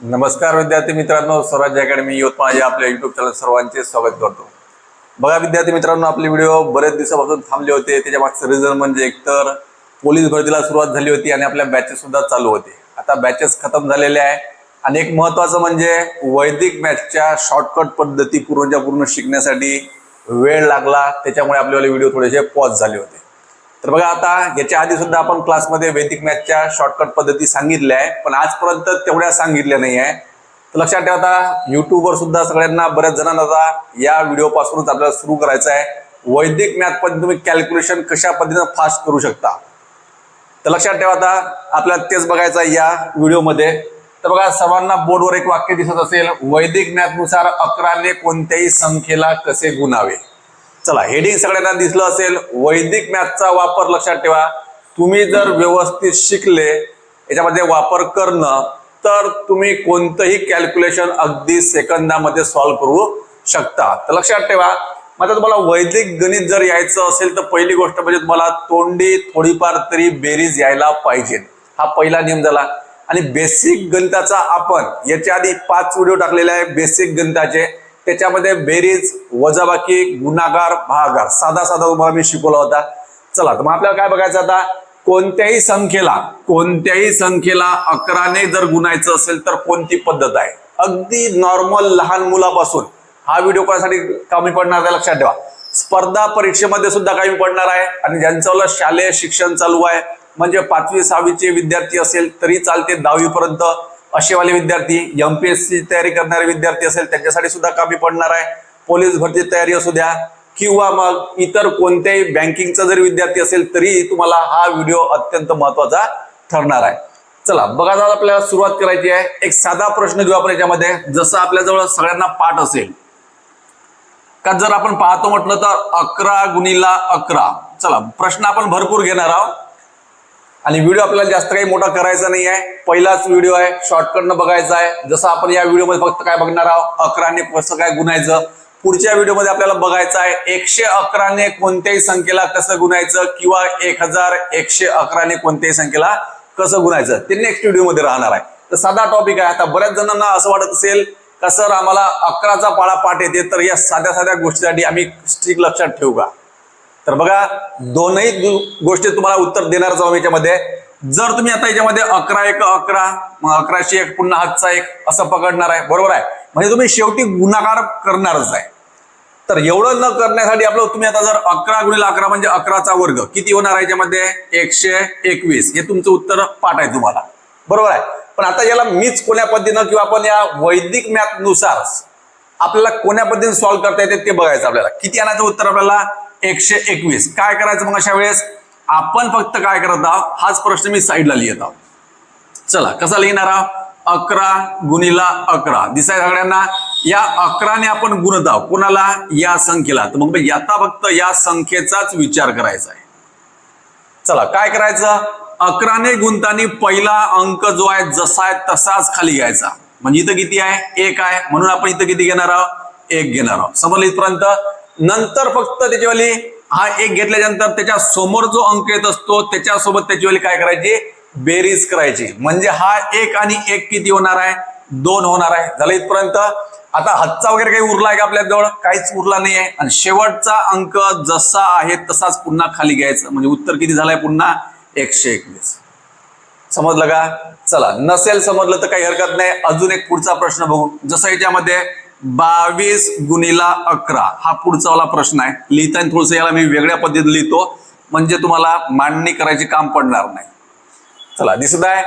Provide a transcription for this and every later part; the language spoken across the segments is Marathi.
नमस्कार विद्यार्थी मित्रांनो स्वराज्य अकॅडमी यवतमाळ या आपल्या युट्यूब चॅनल सर्वांचे स्वागत करतो. बघा विद्यार्थी मित्रांनो आपले व्हिडिओ बरेच दिवसापासून थांबले होते. त्याच्या मागचं रिझन म्हणजे एकतर पोलीस भरतीला सुरुवात झाली होती आणि आपल्या बॅचेस सुद्धा चालू होते. आता बॅचेस खतम झालेले आहे. आणि एक महत्वाचं म्हणजे वैदिक मॅथच्या शॉर्टकट पद्धती पूर्णच्या पूर्ण शिकण्यासाठी वेळ लागला. त्याच्यामुळे आपल्याला व्हिडिओ थोडेसे पॉज झाले होते. तर बघा आता याच्या आधी सुद्धा आपण क्लासमध्ये वैदिक मॅथच्या शॉर्टकट पद्धती सांगितल्या आहे पण आजपर्यंत तेवढ्या सांगितल्या नाही आहे तर लक्षात ठेवा आता युट्यूबवर सुद्धा सगळ्यांना बऱ्याच जणांना आता या व्हिडिओपासूनच आपल्याला सुरू करायचं आहे. वैदिक मॅथ पद्धती तुम्ही कॅल्क्युलेशन कशा पद्धतीनं फास्ट करू शकता? तर लक्षात ठेवा आता आपल्याला तेच बघायचं आहे या व्हिडिओमध्ये तर बघा सर्वांना बोर्डवर एक वाक्य दिसत असेल वैदिक मॅथनुसार अकराने कोणत्याही संख्येला कसे गुणावे? चला हेडिंग सगळ्यांना दिसलं असेल. वैदिक मॅथचा वापर लक्षात ठेवा. तुम्ही जर व्यवस्थित शिकले याच्यामध्ये वापर करणं तर तुम्ही कोणतंही कॅल्क्युलेशन अगदी सेकंदामध्ये सॉल्व्ह करू शकता. तर लक्षात ठेवा. मग आता तुम्हाला वैदिक गणित जर यायचं असेल तर पहिली गोष्ट म्हणजे तुम्हाला तोंडी थोडीफार तरी बेरीज यायला पाहिजे हा पहिला नियम झाला. आणि बेसिक गणिताचा आपण याच्या आधी पाच व्हिडिओ टाकलेले आहे बेसिक गणिताचे. त्याच्यामध्ये बेरीज वजाबाकी गुणाकार भागाकार साधा साधा तुम्हाला मी शिकवला होता. चला तर मग आपल्याला काय बघायचं आता? कोणत्याही संख्येला कोणत्याही संख्येला अकराने जर गुणायचं असेल तर कोणती पद्धत आहे? अगदी नॉर्मल लहान मुलापासून. हा व्हिडिओ कोणासाठी कमी पडणार आहे? लक्षात ठेवा. स्पर्धा परीक्षेमध्ये सुद्धा कमी पडणार आहे. आणि ज्यांचं शालेय शिक्षण चालू आहे म्हणजे पाचवी सहावीचे विद्यार्थी असेल तरी चालते दहावीपर्यंत. असेवाले विद्यार्थी एमपीएससी तयारी करणारे विद्यार्थी असेल त्यांच्यासाठी सुद्धा कमी पडणार आहे. पोलीस भरती तयारी असू द्या किंवा मग इतर कोणत्याही बँकिंगचा जरी विद्यार्थी असेल तरी तुम्हाला हा व्हिडिओ अत्यंत महत्त्वाचा ठरणार आहे. चला बघा आता आपल्याला सुरुवात करायची आहे. एक साधा प्रश्न घेऊ आपण याच्यामध्ये. जसं आपल्याजवळ सगळ्यांना पाठ असेल. का जर आपण पाहतो म्हटलं तर अकरा गुणीला अकरा. चला प्रश्न आपण भरपूर घेणार आहोत. आणि व्हिडिओ आपल्याला जास्त काही मोठा करायचा नाही आहे पहिलाच व्हिडिओ आहे शॉर्टकटनं बघायचा आहे. जसं आपण या व्हिडिओमध्ये फक्त काय बघणार आहोत? अकराने कसं काय गुणायचं? पुढच्या व्हिडिओमध्ये आपल्याला बघायचं आहे एकशे अकराने कोणत्याही संख्येला कसं गुणायचं? किंवा एक हजार एकशे अकराने कोणत्याही संख्येला कसं गुणायचं? ते नेक्स्ट व्हिडिओमध्ये राहणार आहे. तर साधा टॉपिक आहे. आता बऱ्याच जणांना असं वाटत असेल का सर आम्हाला अकराचा पाळा पाठ येते तर या साध्या साध्या गोष्टीसाठी आम्ही स्ट्रिक लक्षात ठेवू का? तर बघा दोनही गोष्टी तुम्हाला उत्तर देणार जाऊ याच्यामध्ये. जर तुम्ही आता याच्यामध्ये अकरा एक अकरा मग अकराशे एक पुन्हा हातचा एक असं पकडणार आहे. बरोबर आहे? म्हणजे तुम्ही शेवटी गुणाकार करणारच आहे. तर एवढं न करण्यासाठी आपलं तुम्ही आता जर अकरा गुणिले अकरा म्हणजे अकराचा वर्ग किती होणार आहे याच्यामध्ये? एकशे एकवीस. हे तुमचं उत्तर पाठ आहे तुम्हाला. बरोबर आहे? पण आता याला मीच कोण्या पद्धतीनं किंवा आपण या वैदिक मॅथनुसार आपल्याला कोण्या पद्धतीने सॉल्व्ह करता येते ते बघायचं आपल्याला. किती आणायचं उत्तर आपल्याला? एकशे एकवीस. काय करायचं मग अशा वेळेस? आपण फक्त काय करत आहोत? हाच प्रश्न मी साईडला लिहित आहोत. चला कसा लिहिणार आहोत? अकरा गुणिला अकरा. दिसाय सगळ्यांना या अकराने आपण गुणत आहोत. कोणाला? या संख्येला. तर मग आता फक्त या संख्येचाच विचार करायचा आहे. चला काय करायचं? अकराने गुंतानी पहिला अंक जो आहे जसा आहे तसाच खाली घ्यायचा. म्हणजे इथं किती आहे? एक आहे. म्हणून आपण इथं किती घेणार आहोत? एक घेणार आहोत. समजलं इथपर्यंत? नंतर फक्त त्याच्यावाली हा एक घेतल्याच्यानंतर त्याच्यासमोर जो अंक येत असतो त्याच्यासोबत त्याच्यावाली काय करायची? बेरीज करायची. म्हणजे हा एक आणि एक किती होणार आहे? दोन होणार आहे. झालं इथपर्यंत. आता हातचा वगैरे काही उरला आहे का आपल्या जवळ? काहीच उरला नाही आहे आणि शेवटचा अंक जसा आहे तसाच पुन्हा खाली घ्यायचं. म्हणजे उत्तर किती झालंय पुन्हा? एकशे एकवीस. समजलं का? चला. नसेल समजलं तर काही हरकत नाही. अजून एक पुढचा प्रश्न बघू. जसं याच्यामध्ये बावीस गुणिला अकरा. हा पुढचा वाला प्रश्न आहे. लिहिताना थोडस याला मी वेगळ्या पद्धतीने लिहितो. म्हणजे तुम्हाला मांडणी करायचे काम पडणार नाही. चला दिसत आहे?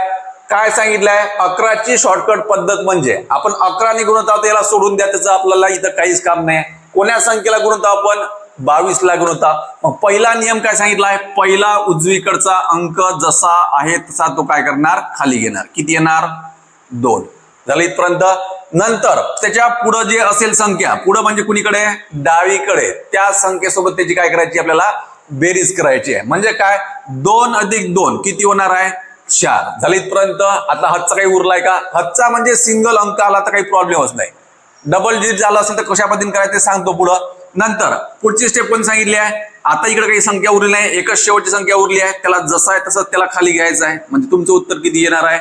काय सांगितलंय? अकराची शॉर्टकट पद्धत म्हणजे आपण अकराने गुणत आहोत याला सोडून द्या त्याचं आपल्याला इथं काहीच काम नाही. कोण्या संख्येला गुणत आपण? बावीस ला गुणता मग पहिला नियम काय सांगितला आहे? पहिला उजवीकडचा अंक जसा आहे तसा तो काय करणार? खाली घेणार. किती येणार? दोन. झालं इथपर्यंत. नंतर त्याच्या पुढं जे असेल संख्या पुढं म्हणजे कुणीकडे? डावीकडे. त्या संख्येसोबत त्याची काय करायची आपल्याला? बेरीज करायची आहे. म्हणजे काय? दोन अधिक दोन किती होणार आहे? चार. झाले इथपर्यंत. आता हदचा काही उरलाय का? हदचा म्हणजे सिंगल अंक आला तर काही प्रॉब्लेमच नाही. डबल डिजिट झालं असेल तर कशा पद्धतीने करायचं ते सांगतो पुढं. नंतर पुढची स्टेप पण सांगितली आहे? आता इकडे काही संख्या उरली नाही. एकच शेवटची संख्या उरली आहे. त्याला जसा आहे तसं त्याला खाली घ्यायचं आहे. म्हणजे तुमचं उत्तर किती येणार आहे?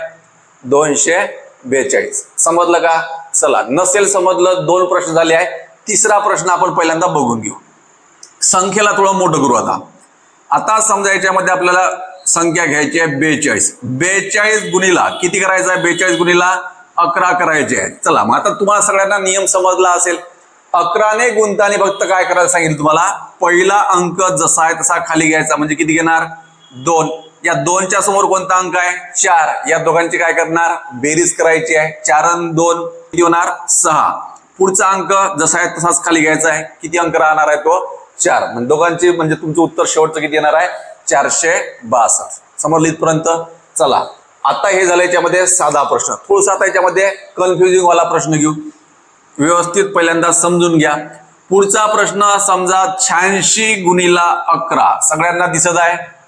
दोनशे बेचाळीस. समजलं का? चला नसेल समजलं दोन प्रश्न झाले आहे. तिसरा प्रश्न आपण पहिल्यांदा बघून घेऊ. संख्येला थोडं मोठं करू आता. आता समजा याच्यामध्ये आपल्याला संख्या घ्यायची आहे बेचाळीस. बेचाळीस गुणीला किती करायचं आहे? बेचाळीस गुणीला अकरा करायचे आहे. चला मग आता तुम्हाला सगळ्यांना नियम समजला असेल. अकराने गुंताने फक्त काय करायला सांगितलं तुम्हाला? पहिला अंक जसा आहे तसा खाली घ्यायचा. म्हणजे किती घेणार? दोन. या दोनच्या समोर कोणता अंक आहे? चार. या दोघांची काय करणार? बेरीज करायची आहे. चार अन दोन किती होणार सहा. पुढचा अंक जसा आहे तसाच खाली घ्यायचा आहे. किती अंक राहणार आहे तो? चार. म्हणजे दोघांचे म्हणजे तुमचं उत्तर शेवटचं किती येणार आहे? चारशे बासष्ट. समजली इथपर्यंत चला. आता हे झालं याच्यामध्ये साधा प्रश्न. थोडसा आता याच्यामध्ये कन्फ्युजिंग वाला प्रश्न घेऊ. व्यवस्थित पहिल्यांदा समजून घ्या. पुढचा प्रश्न समजा शहाऐंशी गुणीला अकरा. सगळ्यांना दिसत आहे.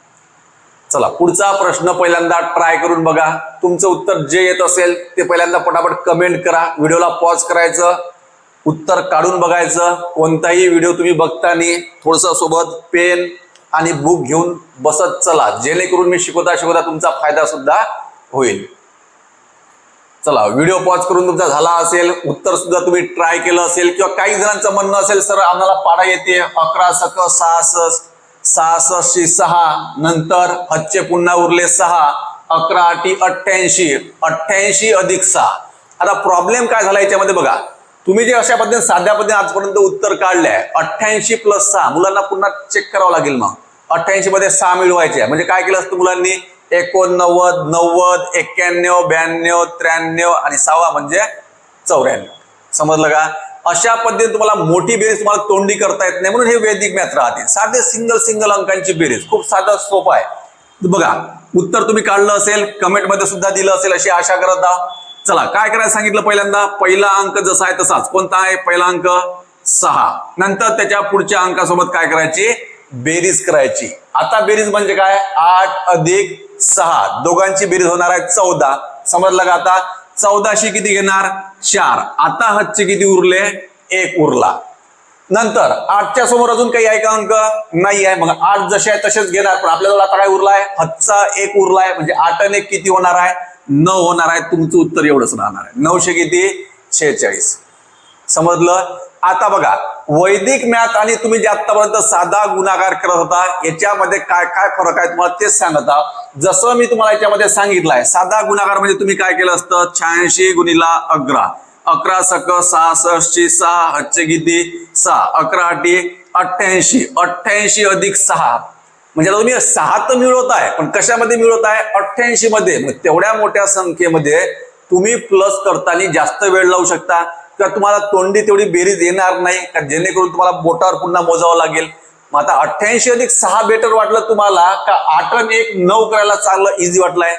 चला पुढचा प्रश्न पहिल्यांदा ट्राय करून बघा. तुमचं उत्तर जे येत असेल ते पहिल्यांदा पटापट कमेंट करा. व्हिडिओला पॉज करायचं. उत्तर काढून बघायचं. कोणताही व्हिडिओ तुम्ही बघताना थोडस सोबत पेन आणि बुक घेऊन बसत चला. जेणेकरून मी शिकवता शिकवता तुमचा फायदा सुद्धा होईल. चला व्हिडिओ पॉज करून तुमचा झाला असेल. उत्तर सुद्धा तुम्ही ट्राय केलं असेल किंवा काही जणांचं म्हणणं असेल सर आम्हाला पाडा येते. अकरा सक सहासष्ट सहासष्टशी सहा नंतर हच्चे पुन्हा उरले सहा अकरा अटी अठ्ठ्याऐंशी अठ्ठ्याऐंशी अधिक सहा. आता प्रॉब्लेम काय झाला याच्यामध्ये बघा. तुम्ही जे अशा पद्धतीने साध्या पद्धतीने आजपर्यंत उत्तर काढले आहे अठ्ठ्याऐंशी प्लस सहा मुलांना पुन्हा चेक करावं लागेल मग. अठ्ठ्याऐंशी मध्ये सहा मिळवायचे. म्हणजे काय केलं असतं मुलांनी? एकोणनव्वद नव्वद एक्क्याण्णव ब्याण्णव त्र्याण्णव आणि सहावा म्हणजे चौऱ्याण्णव. समजलं का? अशा पद्धतीने तुम्हाला मोठी बेरीज तुम्हाला तोंडी करता येत नाही म्हणून हे वैदिक मॅथ राहते. साधे सिंगल सिंगल अंकांची बेरीज खूप साधा सोपा आहे. बघा उत्तर तुम्ही काढलं असेल कमेंटमध्ये सुद्धा दिलं असेल अशी आशा करत चला काय करायला सांगितलं पहिल्यांदा? पहिला अंक जसा आहे तसाच. कोणता आहे? पहिला अंक सहा. नंतर त्याच्या पुढच्या अंकासोबत काय करायची? बेरीज करायची. आता बेरीज म्हणजे काय? आठ अधिक सहा. दोघांची बेरीज होणार आहे चौदा. समजलं का आता? चौदाशे किती घेणार? चार. आता हदचे किती उरले? एक उरला. नंतर आठच्या समोर अजून काही आहे का अंक? नाही आहे. मग आठ जसे आहे तसेच घेणार. पण आपल्याजवळ आता काय उरला आहे एक उरला आहे म्हणजे आठ आणि एक किती होणार आहे? नऊ होणार आहे. तुमचं उत्तर एवढंच राहणार आहे. नऊशे किती? शेहेचाळीस. समजलं? आता बघा वैदिक मॅथ आणि तुम्ही जे आतापर्यंत साधा गुणाकार करत होता याच्यामध्ये काय काय फरक आहे? तुम्हाला तेच सांगत जसं मी तुम्हाला याच्यामध्ये सांगितलं आहे साधा गुणाकार म्हणजे तुम्ही काय केलं असतं? शहाऐंशी गुणीला अकरा. अकरा सक सहासष्टची सहा हच्चे किती? सहा. अकरा अटी अठ्ठ्याऐंशी. अठ्ठ्याऐंशी अधिक सहा. म्हणजे आता तुम्ही सहा तर मिळवत आहे पण कशामध्ये मिळवत आहे अठ्ठ्याऐंशी मध्ये मग तेवढ्या मोठ्या संख्येमध्ये तुम्ही प्लस करताना जास्त वेळ लावू शकता. तर तुम्हाला तोंडी तेवढी बेरीज येणार नाही का जेणेकरून तुम्हाला बोटावर पुन्हा मोजावं लागेल? मग आता अठ्ठ्याऐंशी अधिक सहा बेटर वाटलं तुम्हाला का आठ आणि एक नऊ करायला चांगलं इझी वाटलंय?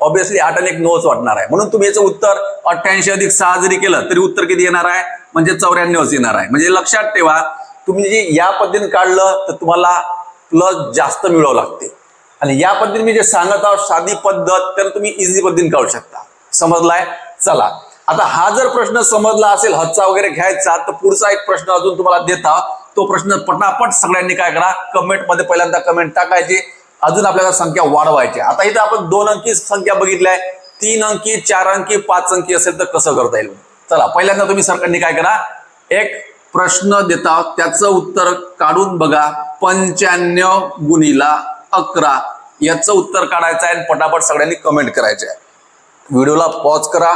ऑब्विसली आठ आणि एक नऊच वाटणार आहे. म्हणून तुम्ही याचं उत्तर अठ्ठ्याऐंशी अधिक सहा जरी केलं तरी उत्तर किती येणार आहे? म्हणजे चौऱ्याण्णवच येणार आहे. म्हणजे लक्षात ठेवा तुम्ही जे या पद्धतीने काढलं तर तुम्हाला प्लस जास्त मिळावं लागते. आणि या पद्धतीने मी जे सांगत आहोत साधी पद्धत तर तुम्ही इझी पद्धतीने काढू शकता. समजलाय? चला. आता हा जर प्रश्न समजला असेल हच्चा वगैरे घ्यायचा तर पुढचा एक प्रश्न अजून तुम्हाला देता. तो प्रश्न पटापट सगळ्यांनी काय करा कमेंटमध्ये पहिल्यांदा कमेंट टाकायची. अजून आपल्याला संख्या वाढवायची. आता इथं आपण दोन अंकी संख्या बघितल्या तीन अंकी चार अंकी पाच अंकी असेल तर कसं करता येईल? चला पहिल्यांदा तुम्ही सरकारने काय करा? एक प्रश्न देता. त्याचं उत्तर काढून बघा. पंच्याण्णव गुणीला अकरा. याचं उत्तर काढायचं आहे आणि पटापट सगळ्यांनी कमेंट करायचे आहे. व्हिडिओला पॉज करा.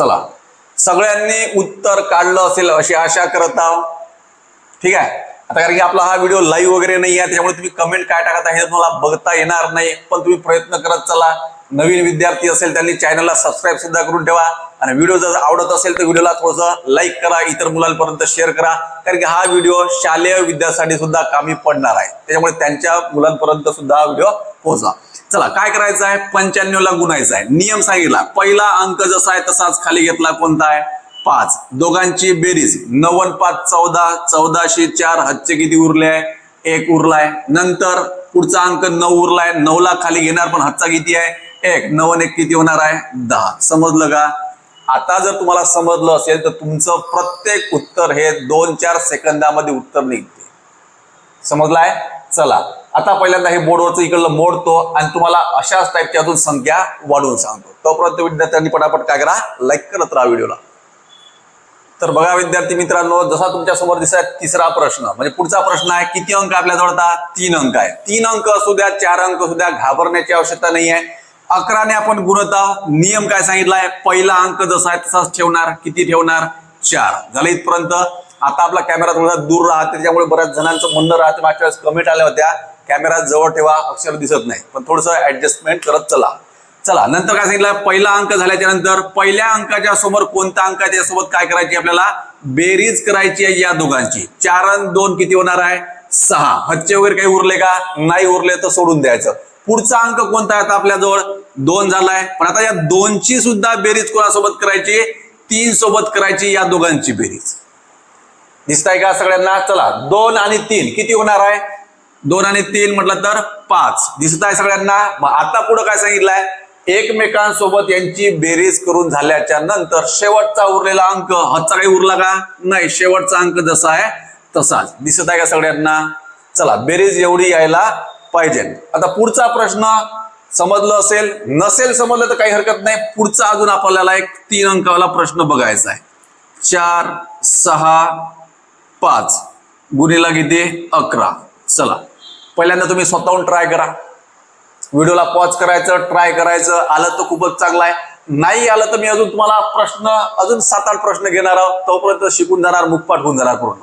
चला. सगळ्यांनी उत्तर काढलं असेल अशी आशा करत आहोत. ठीक आहे? आता कारण की आपला हा व्हिडिओ लाईव्ह वगैरे नाही आहे त्याच्यामुळे तुम्ही कमेंट काय टाकत आहे तुम्हाला बघता येणार नाही. पण तुम्ही प्रयत्न करत चला. नवीन विद्यार्थी असेल त्यांनी चॅनलला सबस्क्राईब सुद्धा करून ठेवा. आणि व्हिडिओ जर आवडत असेल तर व्हिडिओला थोडंसं लाईक करा इतर मुलांपर्यंत शेअर करा. कारण की हा व्हिडिओ शालेय विद्यार्थ्यांसाठी सुद्धा कामी पडणार आहे. त्याच्यामुळे त्यांच्या मुलांपर्यंत सुद्धा हा व्हिडिओ पोहोचा. चला काय करायचं आहे? पंच्याण्णव ला गुणायचं आहे. नियम सांगितला. पहिला अंक जसा आहे तसाच खाली घेतला कोणता आहे? पाच. दोघांची बेरीज. नव्वद पाच चौदा. चौदाशे चार हदचे किती उरले आहे? एक उरलाय. नंतर पुढचा अंक नऊ उरलाय. नऊ ला खाली घेणार पण हच्चा किती आहे? एक. नवन एक किती होणार आहे? दहा. समजलं का? आता जर तुम्हाला समजलं असेल तर तुमचं प्रत्येक उत्तर हे दोन चार सेकंदामध्ये उत्तर निघते. समजलाय? चला. आता पहिल्यांदा हे बोर्डवरचं इकडलं मोडतो आणि तुम्हाला अशाच टाईपची अजून संख्या वाढवून सांगतो. तोपर्यंत विद्यार्थ्यांनी पटापट काय करा लाईक करत राहा व्हिडिओला. तर बघा विद्यार्थी मित्रांनो जसा तुमच्यासमोर दिसत तिसरा प्रश्न म्हणजे पुढचा प्रश्न आहे किती अंक आपल्याजवळ आता तीन अंक आहे. तीन अंक असू द्या चार अंक असू द्या घाबरण्याची आवश्यकता नाही आहे अकराने आपण गुणता नियम काय सांगितलाय? पहिला अंक जसा आहे तसाच ठेवणार. किती ठेवणार? चार. झालं इथपर्यंत. आता आपला कॅमेरा थोडासा दूर राहते त्याच्यामुळे बऱ्याच जणांचं म्हणणं राहते मागच्या वेळेस कमेंट आल्या होत्या. कॅमेरा जवळ ठेवा अक्षर दिसत नाही. पण थोडस ऍडजस्टमेंट करत चला. चला नंतर काय सांगितलं? पहिला अंक झाल्याच्यानंतर पहिल्या अंकाच्या समोर कोणता अंक आहे? त्याच्यासोबत काय करायची आपल्याला? बेरीज करायची आहे या दोघांची. चार आणि दोन किती होणार आहे? सहा. हच्चे वगैरे काही उरले का? नाही उरले तर सोडून द्यायचं. पुढचा अंक कोणता आहे आता आपल्याजवळ? दोन झालाय. पण आता या दोनची सुद्धा बेरीज कोणासोबत करायची? तीन सोबत करायची या दोघांची बेरीज. दिसताय का सगळ्यांना? चला दोन आणि तीन. किती होणार आहे? दोन आणि तीन म्हटलं तर पाच. दिसत आहे सगळ्यांना. मग आता पुढे काय सांगितलंय? एकमेकांसोबत यांची बेरीज करून झाल्याच्यानंतर शेवटचा उरलेला अंक. हातचा काही उरला का? नाही. शेवटचा अंक जसा आहे तसाच. दिसत आहे का सगळ्यांना? चला बेरीज एवढी यायला पाहिजे. आता पुढचा प्रश्न समजलं असेल नसेल समजलं तर काही हरकत नाही. पुढचा अजून आपल्याला एक तीन अंकाला प्रश्न बघायचा आहे. चार सहा पाच. गुन्हेला किती? अकरा. चला. पहिल्यांदा तुम्ही स्वतःहून ट्राय करा. व्हिडिओला पॉज करायचं ट्राय करायचं. आलं तर खूपच चांगलं आहे. नाही आलं तर मी अजून तुम्हाला प्रश्न अजून सात आठ प्रश्न घेणार आहोत. तोपर्यंत शिकून जाणार मुखपाठ होऊन जाणार पूर्ण.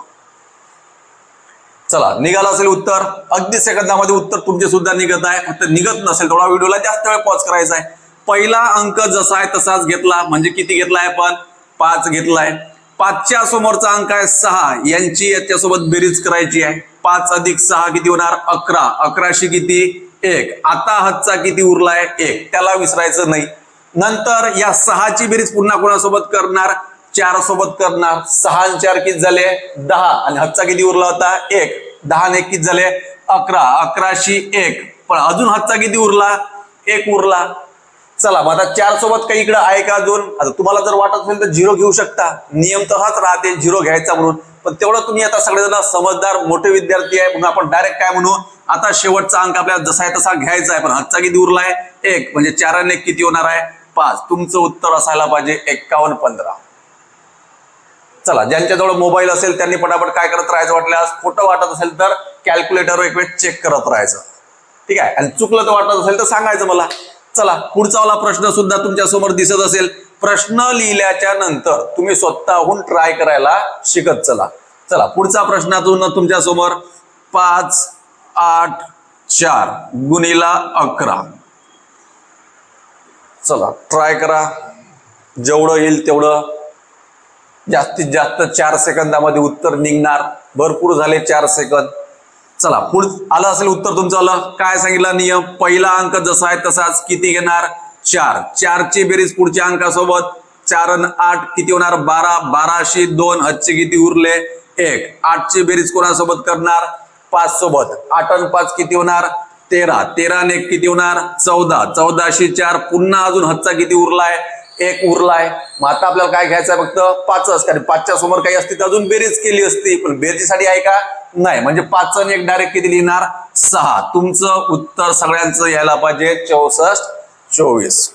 चला निघालं असेल उत्तर. अगदी सेकंदामध्ये उत्तर तुमचे सुद्धा निघत आहे. फक्त निघत नसेल थोडा व्हिडिओला जास्त वेळ पॉज करायचा आहे. पहिला अंक जसा आहे तसाच घेतला. म्हणजे किती घेतलाय पण पाच घेतलाय पाचच्या समोरचा अंक आहे सहा. यांची याच्यासोबत बेरीज करायची आहे. पाच अधिक सहा किती होणार? अकरा. अकराशे किती? एक. आता हातचा किती उरलाय? एक. त्याला विसरायचं नाही. नंतर या सहाची बेरीज पुन्हा कोणासोबत करणार? चार सोबत करणार. सहा आणि चार किती झाले? दहा. आणि हातचा किती उरला होता? एक. दहा ने एक किती झाले? अकरा. अकराशी एक. पण अजून हातचा किती उरला? एक उरला. चला मग आता चार सोबत काही इकडं आहे का अजून? आता तुम्हाला जर वाटत असेल तर झिरो घेऊ शकता. नियम तर हाच राहते झिरो घ्यायचा म्हणून. पण तेवढं तुम्ही आता सगळेजण समजदार मोठे विद्यार्थी आहे म्हणून आपण डायरेक्ट काय म्हणू? आता शेवटचा अंक आपल्याला जसा आहे तसा घ्यायचा आहे पण हातचा किती उरलाय एक म्हणजे चाराने किती होणार आहे? पाच. तुमचं उत्तर असायला पाहिजे एक्कावन्न पंधरा. चला ज्यांच्याजवळ मोबाईल असेल त्यांनी पटापट काय करत राहायचं वाटल्यास खोटं वाटत असेल तर कॅल्क्युलेटर एक वेळ चेक करत राहायचं. ठीक आहे? आणि चुकलं तर वाटत असेल तर सांगायचं मला. चला पुढचा वाला प्रश्न सुद्धा तुमच्यासमोर दिसत असेल. प्रश्न लिहिल्याच्या नंतर तुम्ही स्वतःहून ट्राय करायला शिकत चला. चला पुढचा प्रश्नातून तुमच्यासमोर पाच आठ चार गुणिला अकरा. चला ट्राय करा. जेवढं येईल तेवढं. जास्तीत जास्त चार सेकंदामध्ये उत्तर निघणार. भरपूर झाले चार सेकंद. चला पुढ आलं असेल उत्तर तुमचं आलं. काय सांगितलं? नियम. पहिला अंक जसा आहे तसाच किती घेणार? चार. चारची बेरीज पुढच्या अंकासोबत. चार अन आठ किती होणार? बारा. बाराशे दोन. हजचे किती उरले? एक. आठची बेरीज कोणासोबत करणार? पाच सोबत आठ अन पाच किती होणार? तेरा. तेरा ने एक किती होणार? चौदा. चौदाशे चार. पुन्हा अजून हजचा किती उरलाय? एक उरलाय. मग आता आपल्याला काय घ्यायचं आहे फक्त? पाचच कारण पाचच्या समोर काही असती तर अजून बेरीज केली असती. पण बेरजीसाठी आहे का? नाही. म्हणजे पाच आणि एक डायरेक्ट किती लिहिणार? सहा. तुमचं उत्तर सगळ्यांचं यायला पाहिजे. चौसष्ट. चोवीस.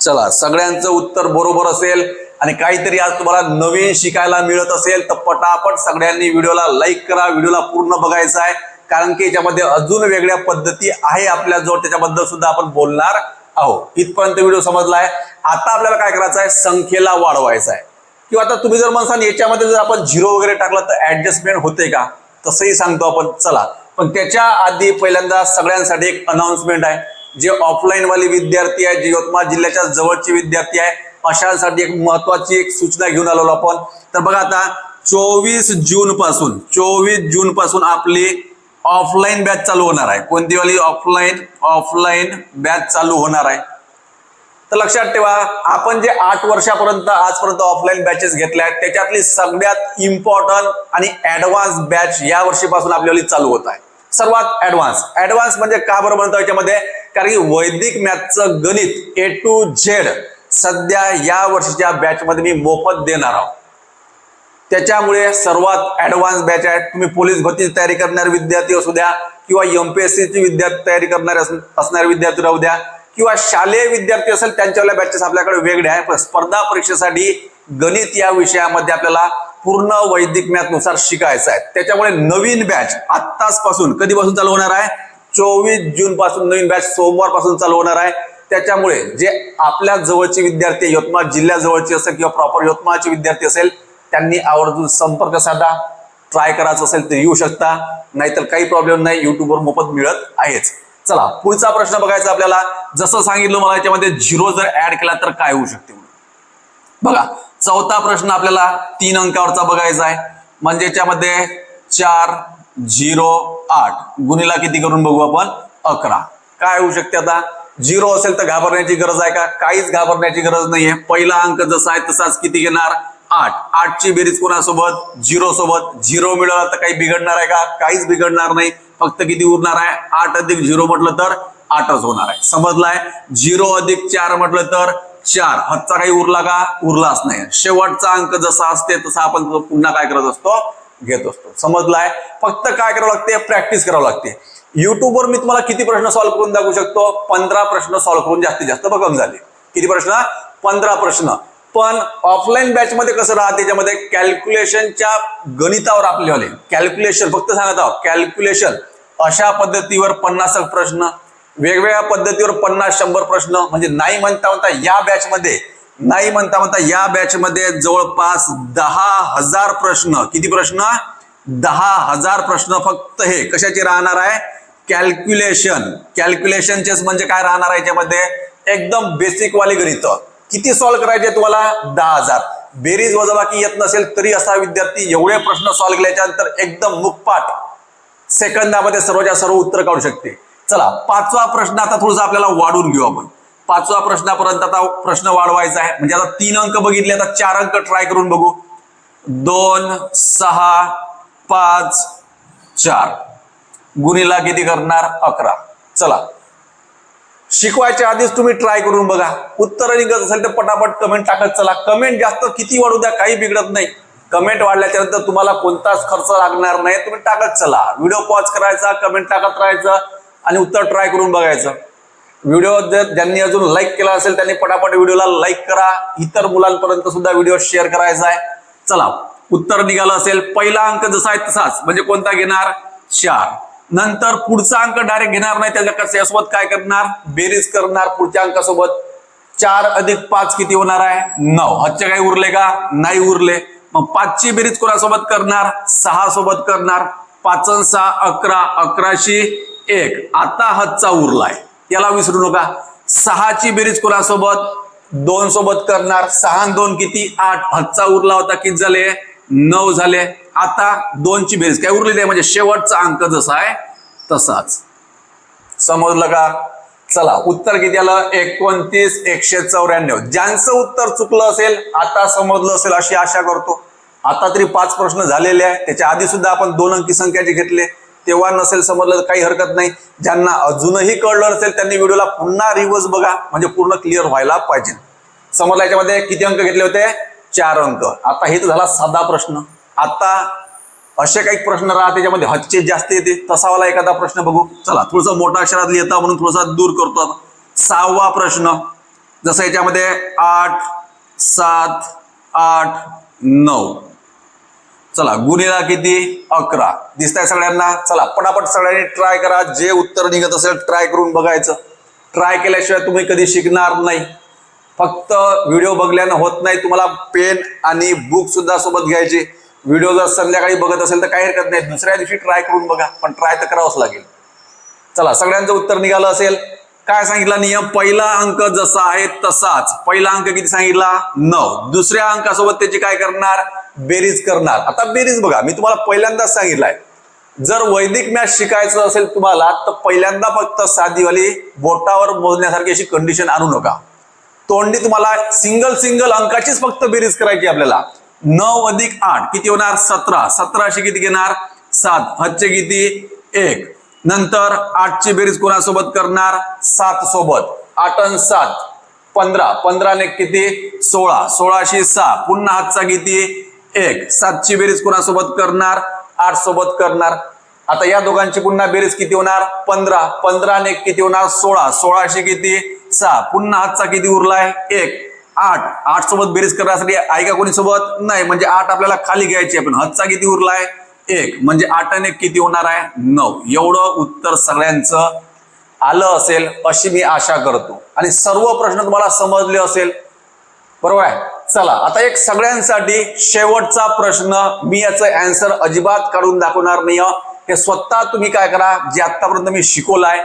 चला सगळ्यांचं उत्तर बरोबर असेल आणि काहीतरी आज तुम्हाला नवीन शिकायला मिळत असेल तर पटापट सगळ्यांनी व्हिडिओला लाईक करा व्हिडिओला पूर्ण बघायचा आहे. कारण की याच्यामध्ये अजून वेगळ्या पद्धती आहे आपल्या जवळ त्याच्याबद्दल सुद्धा आपण बोलणार आहोत. इथपर्यंत व्हिडिओ समजला आहे. आता आपल्याला काय करायचं आहे? संख्येला वाढवायचं आहे. किंवा आता तुम्ही जर म्हणसाल याच्यामध्ये जर आपण झिरो वगैरे टाकलं तर ऍडजस्टमेंट होते का? तसंही सांगतो आपण. चला पण त्याच्या आधी पहिल्यांदा सगळ्यांसाठी एक अनाउन्समेंट आहे. जे ऑफलाईन वाले विद्यार्थी आहे जे यवतमाळ जिल्ह्याच्या जवळचे विद्यार्थी आहे अशांसाठी एक महत्वाची एक सूचना घेऊन आलो आपण. तर बघा आता चोवीस जून पासून चोवीस जून पासून आपली ऑफलाईन बॅच चालू होणार आहे. कोणती वाली? ऑफलाईन ऑफलाईन बॅच चालू होणार आहे. तर लक्षात ठेवा आपण जे आठ वर्षापर्यंत आजपर्यंत ऑफलाईन बॅचेस घेतल्या आहेत त्याच्यातली सगळ्यात इम्पॉर्टंट आणि ऍडव्हान्स बॅच या वर्षीपासून आपल्याला चालू होत आहे. सर्वात ऍडव्हान्स ऍडव्हान्स म्हणजे का बरं याच्यामध्ये? कारण की वैदिक मॅथचं गणित ए टू झेड सध्या या वर्षीच्या बॅचमध्ये मी मोफत देणार आहोत. त्याच्यामुळे सर्वात ऍडव्हान्स बॅच आहे तुम्ही पोलीस भरतीची तयारी करणारे विद्यार्थी असू द्या किंवा एमपीएससीची विद्यार्थी तयारी करणारे असणारे विद्यार्थी राहू द्या किंवा शालेय विद्यार्थी असेल त्यांच्यावाल्या बॅचेस आपल्याकडे वेगळे आहे पण स्पर्धा परीक्षेसाठी गणित या विषयामध्ये आपल्याला पूर्ण वैदिक मॅथनुसार शिकायचं आहे. त्याच्यामुळे नवीन बॅच आत्ताच पासून कधीपासून चालू होणार आहे? चोवीस जून पासून नवीन बॅच सोमवारपासून चालू होणार आहे. त्याच्यामुळे जे आपल्या जवळचे विद्यार्थी यवतमाळ जिल्ह्याजवळचे असेल किंवा प्रॉपर यवतमाळचे विद्यार्थी असेल त्यांनी आवर्जून संपर्क साधा ट्राय करायचं असेल तर येऊ शकता. नाहीतर काही प्रॉब्लेम नाही युट्यूबवर मोफत मिळत आहेच. चला पुढचा प्रश्न बघायचा आपल्याला. जसं सांगितलं मला याच्यामध्ये झिरो जर ऍड केला तर काय होऊ शकते बघा चौथा प्रश्न आपल्याला तीन अंकावरचा बघायचा आहे. म्हणजे याच्यामध्ये चार झिरो आठ. गुणीला किती करून बघू आपण? अकरा. काय होऊ शकते आता? झिरो असेल तर घाबरण्याची गरज आहे का? काहीच घाबरण्याची गरज नाहीये. पहिला अंक जसा आहे तसाच किती घेणार? आठ. आठची बेरीज कोणासोबत? झिरो सोबत. झिरो मिळाला तर काही बिघडणार आहे का? काहीच बिघडणार नाही. फक्त किती उरणार आहे? आठ अधिक झिरो म्हटलं तर आठच होणार आहे. समजलाय? झिरो अधिक चार म्हटलं तर चार. हातचा काही उरला का? उरलाच नाही. शेवटचा अंक जसा असते तसा आपण पुन्हा काय करत असतो? घेत असतो. समजलाय? फक्त काय करावं लागते? प्रॅक्टिस करावं लागते. युट्यूबवर मी तुम्हाला किती प्रश्न सॉल्व्ह करून दाखवू शकतो? पंधरा प्रश्न सॉल्व्ह करून जास्तीत जास्त भक्कम झाले. किती प्रश्न? पंधरा प्रश्न. पण ऑफलाईन बॅच मध्ये कसं राहते? त्याच्यामध्ये कॅल्क्युलेशनच्या गणितावर आपले कॅल्क्युलेशन फक्त सांगत आहोत. कॅल्क्युलेशन अशा पद्धतीवर पन्नास प्रश्न. वेगवेगळ्या पद्धतीवर पन्नास शंभर प्रश्न. म्हणजे नाही म्हणता म्हणता या बॅच मध्ये नाही म्हणता म्हणता या बॅचमध्ये जवळपास दहा हजार प्रश्न किती प्रश्न? दहा हजार प्रश्न फक्त हे. कशाचे राहणार आहे? कॅल्क्युलेशन कॅल्क्युलेशनचेच म्हणजे काय राहणार आहे याच्यामध्ये? एकदम बेसिक वाली गणित. किती सॉल्व्ह करायचे तुम्हाला? दहा हजार. बेरीज वजाबाकी येत नसेल तरी असा विद्यार्थी एवढे प्रश्न सॉल्व्ह केल्याच्यानंतर एकदम मुखपाठ सेकंदामध्ये सर्वच्या सर्व उत्तर काढू शकते. चला पाचवा प्रश्न आता थोडासा आपल्याला वाढून घेऊ आपण. पाचवा प्रश्नापर्यंत आता प्रश्न वाढवायचा आहे. म्हणजे आता तीन अंक बघितले आता चार अंक ट्राय करून बघू. दोन सहा पाच चार. गुणीला किती करणार? अकरा. चला. शिकवायच्या आधीच तुम्ही ट्राय करून बघा. उत्तर निघत असेल तर पटापट कमेंट टाकत चला. कमेंट जास्त किती वाढू द्या काही बिघडत नाही. कमेंट वाढल्याच्या नंतर तुम्हाला कोणताच खर्च लागणार नाही. तुम्ही टाकत चला. व्हिडिओ पॉज करायचा कमेंट टाकत राहायचं आणि उत्तर ट्राय करून बघायचं. व्हिडिओ जर ज्यांनी अजून लाईक केला असेल त्यांनी पटापट व्हिडिओला लाईक करा. इतर मुलांपर्यंत सुद्धा व्हिडिओ शेअर करायचा आहे. चला उत्तर निघालं असेल. पहिला अंक जसा आहे तसाच. म्हणजे कोणता घेणार? चार. नंतर पुढचा अंक डायरेक्ट घेणार नाही त्याच्या त्यासोबत काय करणार? बेरीज करणार पुढच्या अंकासोबत. चार अधिक पाच किती होणार आहे? नऊ. हातचे काही उरले का? नाही उरले. मग पाचची बेरीज कोणासोबत करणार? सहा सोबत करणार. पाच सहा अकरा. अकराशे एक. आता हातचा उरलाय. याला विसरू नका. सहाची बेरीज कोणासोबत? दोन सोबत करणार. सहा दोन किती? आठ. हातचा उरला होता किती झाले? नऊ झाले. आता दोनची बेरीज. काय उरली नाही? म्हणजे शेवटचा अंक जसा आहे तसाच. समजलं का? चला उत्तर किती आलं? एकोणतीस एकशे चौऱ्याण्णव. ज्यांचं उत्तर चुकलं असेल आता समजलं असेल अशी आशा करतो. आता तरी पाच प्रश्न झालेले आहे. त्याच्या आधी सुद्धा आपण दोन अंकी संख्याचे घेतले. तेव्हा नसेल समजलं तर काही हरकत नाही. ज्यांना अजूनही कळलं नसेल त्यांनी व्हिडिओला पुन्हा रिव्हर्स बघा. म्हणजे पूर्ण क्लिअर व्हायला पाहिजे. समजलं याच्यामध्ये? किती अंक घेतले होते? चार अंक. आता हे तर झाला साधा प्रश्न. आता असे काही प्रश्न राहते त्याच्यामध्ये हच्चे जास्त येते. तसावाला एखादा प्रश्न बघू. चला थोडंसं मोठा अक्षरात लिहिता म्हणून थोडासा दूर करतो सहावा प्रश्न. जसं याच्यामध्ये आठ सात आठ नऊ. चला गुन्हेला किती? अकरा. दिसताय सगळ्यांना? चला पटापट सगळ्यांनी ट्राय करा. जे उत्तर निघत असेल ट्राय करून बघायचं. ट्राय केल्याशिवाय तुम्ही कधी शिकणार नाही. फक्त व्हिडिओ बघल्यानं होत नाही तुम्हाला पेन आणि बुक सुद्धा सोबत घ्यायचे. व्हिडिओ जर संध्याकाळी बघत असेल तर काही हरकत नाही. दुसऱ्या दिवशी ट्राय करून बघा पण ट्राय तर करावंच लागेल. चला सगळ्यांचं उत्तर निघालं असेल. काय सांगितला नियम? पहिला अंक जसा आहे तसाच. पहिला अंक किती सांगितला? नऊ. दुसऱ्या अंकासोबत त्याची काय करणार? बेरीज करणार. आता बेरीज बघा मी तुम्हाला पहिल्यांदाच सांगितलंय. जर वैदिक मॅथ शिकायचं असेल तुम्हाला तर पहिल्यांदा फक्त साधीवाली बोटावर मोजण्यासारखी अशी कंडिशन आणू नका. तोंडी तुम्हाला सिंगल सिंगल अंकाचीच फक्त बेरीज करायची आपल्याला. नऊ अधिक आठ किती होणार? सतरा. सतराशे किती घेणार? सात. हजचे किती? एक. नंतर आठची बेरीज कोणासोबत करणार? सात सोबत. आठ अन सात पंधरा. पंधराने किती? सोळा. सोळाशे सहा पुन्हा हातचा किती? एक सातची बेरीज कोणासोबत करणार? आठ सोबत करणार. आता या दोघांची पुन्हा बेरीज किती होणार? पंधरा. पंधरा ने किती होणार? सोळा. सोळाशे किती? सहा. पुन्हा हातचा किती उरलाय? एक. आठ. आठ सोबत बेरीज करण्यासाठी आहे का कोणी सोबत नाही. म्हणजे आठ आपल्याला खाली घ्यायची आहे पण हातचा किती उरलाय? एक. म्हणजे आठ आणि एक किती होणार आहे? नऊ. एवढं उत्तर सगळ्यांचं आलं असेल अशी मी आशा करतो. आणि सर्व प्रश्न तुम्हाला समजले असेल. बरोबर आहे? चला आता एक सगळ्यांसाठी शेवटचा प्रश्न मी याचं अँसर अजिबात काढून दाखवणार नाही हे स्वतः तुम्ही काय करा जे आतापर्यंत मी शिकवलाय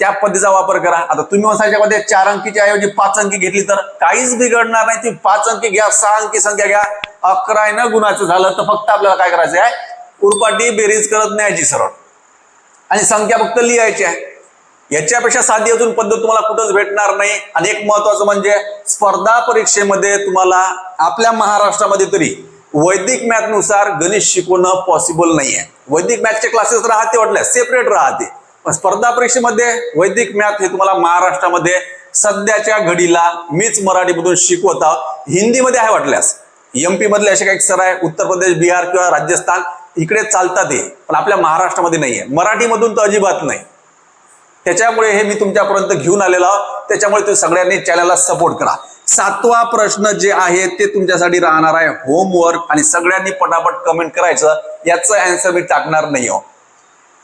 त्या पद्धतीचा वापर करा. आता तुम्ही म्हणता याच्यामध्ये चार अंकीच्या म्हणजे ऐवजी पाच अंकी घेतली तर काहीच बिघडणार नाही. तुम्ही पाच अंकी घ्या सहा अंकी संख्या घ्या अकरा न गुणाचं झालं तर फक्त आपल्याला काय करायचं आहे उरपाटी बेरीज करत न्यायची सरळ. आणि संख्या फक्त लिहायची आहे. याच्यापेक्षा साधी अजून पद्धत तुम्हाला कुठंच भेटणार नाही. आणि एक महत्वाचं म्हणजे स्पर्धा परीक्षेमध्ये तुम्हाला आपल्या महाराष्ट्रामध्ये तरी वैदिक मॅथनुसार गणित शिकवणं पॉसिबल नाही आहे वैदिक मॅथचे क्लासेस राहते वाटल्या सेपरेट राहते. पण स्पर्धा परीक्षेमध्ये वैदिक मॅथ हे तुम्हाला महाराष्ट्रामध्ये सध्याच्या घडीला मीच मराठीमधून शिकवत आहोत. हिंदीमध्ये आहे वाटल्यास. एमपी मधले असे काही सर आहे उत्तर प्रदेश बिहार किंवा राजस्थान इकडे चालतात हे. पण आपल्या महाराष्ट्रामध्ये नाही आहे मराठीमधून तर अजिबात नाही. त्याच्यामुळे हे मी तुमच्यापर्यंत घेऊन आलेलो आहोत. त्याच्यामुळे तुम्ही सगळ्यांनी चॅनलला सपोर्ट करा. सातवा प्रश्न जे आहे ते तुमच्यासाठी राहणार आहे होमवर्क आणि सगळ्यांनी पटापट कमेंट करायचं. याचं अँसर मी टाकणार नाही हो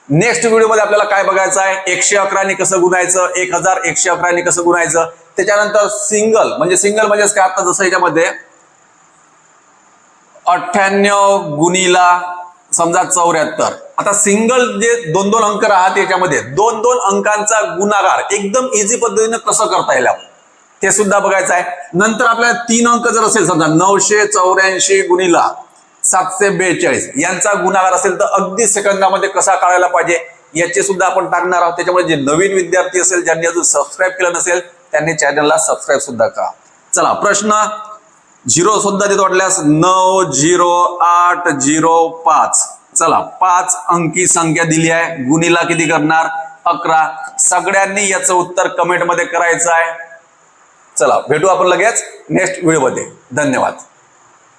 नेक्स्ट व्हिडिओमध्ये आपल्याला काय बघायचं आहे? एकशे अकराने कसं गुणायचं? एक हजार एकशे अकराने कसं गुणायचं? त्याच्यानंतर सिंगल म्हणजे सिंगल म्हणजेच काय? आता जसं याच्यामध्ये अठ्ठ्याण्णव गुणीला समजा चौऱ्याहत्तर. आता सिंगल जे दोन दोन अंक राहत याच्यामध्ये दोन दोन अंकांचा गुणाकार एकदम इझी पद्धतीने कसं करता येईल आपण? ते सुद्धा बघायचं आहे. नंतर आपल्याला तीन अंक जर असेल समजा नऊशे चौऱ्याऐंशी गुणीला सातशे बेचाळीस यांचा गुणाकार असेल तर अगदी सेकंदामध्ये कसा काढायला पाहिजे? याचे सुद्धा आपण टाकणार आहोत. त्याच्यामुळे जे नवीन विद्यार्थी असेल ज्यांनी अजून सबस्क्राईब केलं नसेल त्यांनी चॅनलला सबस्क्राईब सुद्धा करा. चला प्रश्न झिरो सुद्धा देतो वाटल्यास नऊ झिरो आठ झिरो पाच. चला पाच अंकी संख्या दिली आहे. गुणीला किती करणार? अकरा. सगळ्यांनी याचं उत्तर कमेंटमध्ये करायचं आहे. चला भेटू आपण लगेच नेक्स्ट व्हिडिओमध्ये धन्यवाद.